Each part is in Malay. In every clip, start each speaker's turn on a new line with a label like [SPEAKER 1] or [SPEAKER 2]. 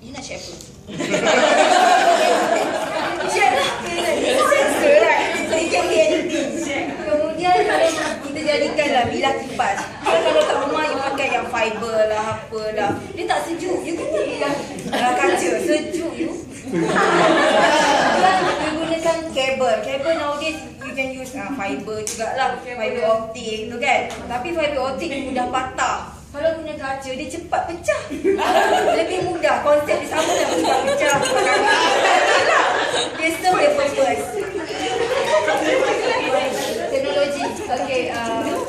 [SPEAKER 1] You nak share apa? Share lah. Lah. Jadikanlah bilah kipas. Kalau kalau kat rumah you pakai yang fiber lah apalah Dia tak sejuk. You kena bilah uh, kaca. Sejuk you. Dan you gunakan kabel. Kabel nowadays you can use uh, fiber jugalah Fiber optik tu kan. Tapi fiber optik mudah patah kalau guna kaca, dia cepat pecah. Lebih mudah. Konsep dia sama dengan cepat pecah. Dia serve dia purpose. Teknologi. Okay. Uh,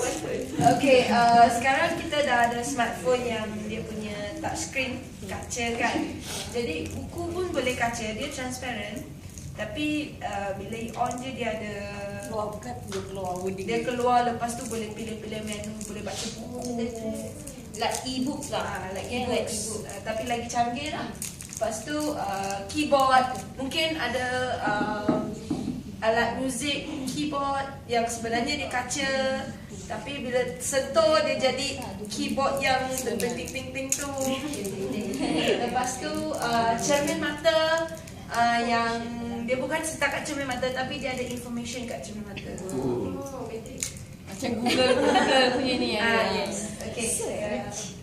[SPEAKER 1] okay. Uh, sekarang kita dah ada smartphone yang dia punya touchscreen kaca kan. Jadi buku pun boleh kaca. Dia transparent. Tapi uh, bila on je dia ada
[SPEAKER 2] Keluar bukan dia keluar wording.
[SPEAKER 1] dia keluar lepas tu boleh pilih-pilih menu boleh baca buku
[SPEAKER 2] like e-books lah.
[SPEAKER 1] ah like
[SPEAKER 2] Yeah,
[SPEAKER 1] e-book
[SPEAKER 2] like
[SPEAKER 1] e-book Ah, tapi lagi canggih lah. Lepas tu uh, keyboard. Mungkin ada uh, alat muzik keyboard yang sebenarnya dia kaca. Tapi bila sentuh dia jadi keyboard yang ting-ting-ting tu. Lepas tu uh, cermin mata uh, yang dia bukan setakat cermin mata tapi dia ada information kat cermin mata.
[SPEAKER 2] Macam Google Google punya ni ya.
[SPEAKER 1] Ah yes. Okay. Uh,